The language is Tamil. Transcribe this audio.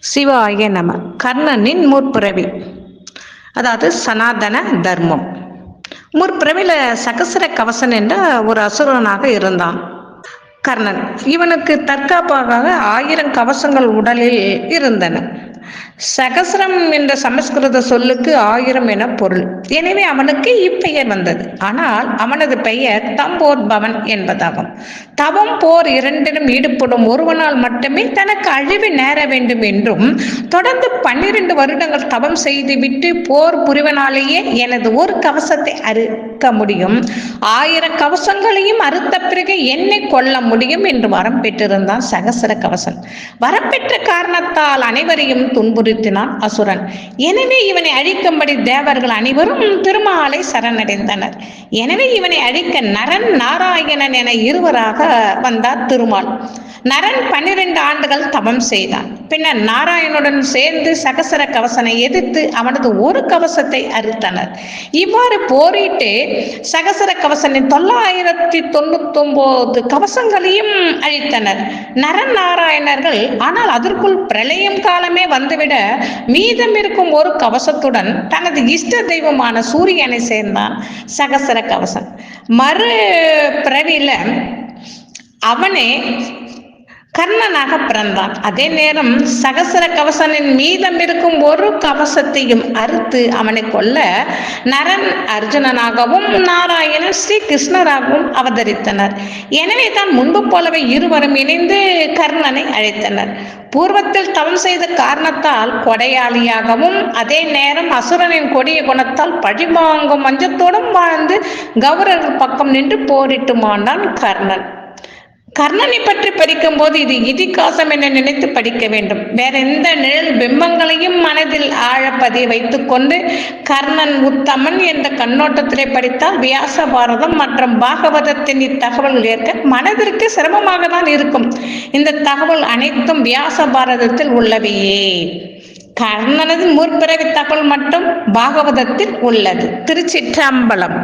சிவாய நம கர்ணனின் முற்பிறவி. அதாவது சனாதன தர்மம். முற்பிறவில சகசர கவசன் என்ற ஒரு அசுரனாக இருந்தான். கர்ணன். இவனுக்கு தற்காப்பாக ஆயிரம் கவசங்கள் உடலில் இருந்தன. சகசரம் என்ற சமஸ்கிருத சொல்லுக்கு ஆயிரம் என பொருள். எனவே அவனுக்கு இப்பெயர் வந்தது. ஆனால் அவனது பெயர் தம்போத்பவன் என்பதாகும். தவம் போர் இரண்டிலும் ஈடுபடும் ஒருவனால் மட்டுமே தனக்கு அழிவு நேர வேண்டும் என்றும் தொடர்ந்து பன்னிரண்டு வருடங்கள் தவம் செய்துவிட்டு போர் புரிவனாலேயே எனது ஒரு கவசத்தை அறுக்க முடியும். ஆயிரம் கவசங்களையும் அறுத்த பிறகு என்னை கொல்ல முடியும் என்று வரம் பெற்றிருந்தான் சகசர கவசன். வரப்பெற்ற காரணத்தால் அனைவரையும் துன்புறுத்தினான் அசுரன். எனவே இவனை அழிக்கும்படி தேவர்கள் அனைவரும் திருமாலை சரணடைந்தனர். எனவே இவனை அழிக்க நரன் நாராயணன் என இருவராக வந்தார் திருமால். நரன் பன்னிரண்டு ஆண்டுகள் தவம் செய்தான். பின்னர் நாராயணுடன் சேர்ந்து சகசர கவசனை எதிர்த்து அவனது ஒரு கவசத்தை அறுத்தனர். இவ்வாறு போரிட்டு சகசர கவசனின் தொள்ளாயிரத்தி தொண்ணூத்தி ஒன்பது கவசங்களையும் அழித்தனர். நரன் நாராயணர்கள் ஆனால் அதற்குள் பிரளயம் காலமே வந்துவிட மீதம் இருக்கும் ஒரு கவசத்துடன் தனது இஷ்ட தெய்வமான சூரியனை சேர்ந்தான் சகசர கவசன். மறு பிறவியில அவனே கர்ணனாக பிறந்தான். அதே நேரம் சகசர கவசனின் மீதம் இருக்கும் ஒரு கவசத்தையும் அறுத்து அவனை கொல்ல நரன் அர்ஜுனனாகவும் நாராயணன் ஸ்ரீ கிருஷ்ணராகவும் அவதரித்தனர். எனவே தான் முன்பு போலவே இருவரும் இணைந்து கர்ணனை அழைத்தனர். பூர்வத்தில் தவம் செய்த காரணத்தால் கொடையாளியாகவும் அதே நேரம் அசுரனின் கொடிய குணத்தால் பழிவாங்கும் மஞ்சத்தோடும் வாழ்ந்து கௌரவர் பக்கம் நின்று போரிட்டுமானான் கர்ணன். கர்ணனை பற்றி படிக்கும் போது இது இதிகாசம் என நினைத்து படிக்க வேண்டும். வேற எந்த நிழல் பிம்பங்களையும் மனதில் ஆழப்பதி வைத்துக் கொண்டு கர்ணன் உத்தமன் என்ற கண்ணோட்டத்திலே படித்தால் வியாச பாரதம் மற்றும் பாகவதத்தின் இத்தகவல்கள் ஏற்க மனதிற்கு சிரமமாக தான் இருக்கும். இந்த தகவல் அனைத்தும் வியாச பாரதத்தில் உள்ளவையே. கர்ணனது முற்பிறவி தகவல் மட்டும் பாகவதத்தில் உள்ளது. திருச்சிற்றம்பலம்.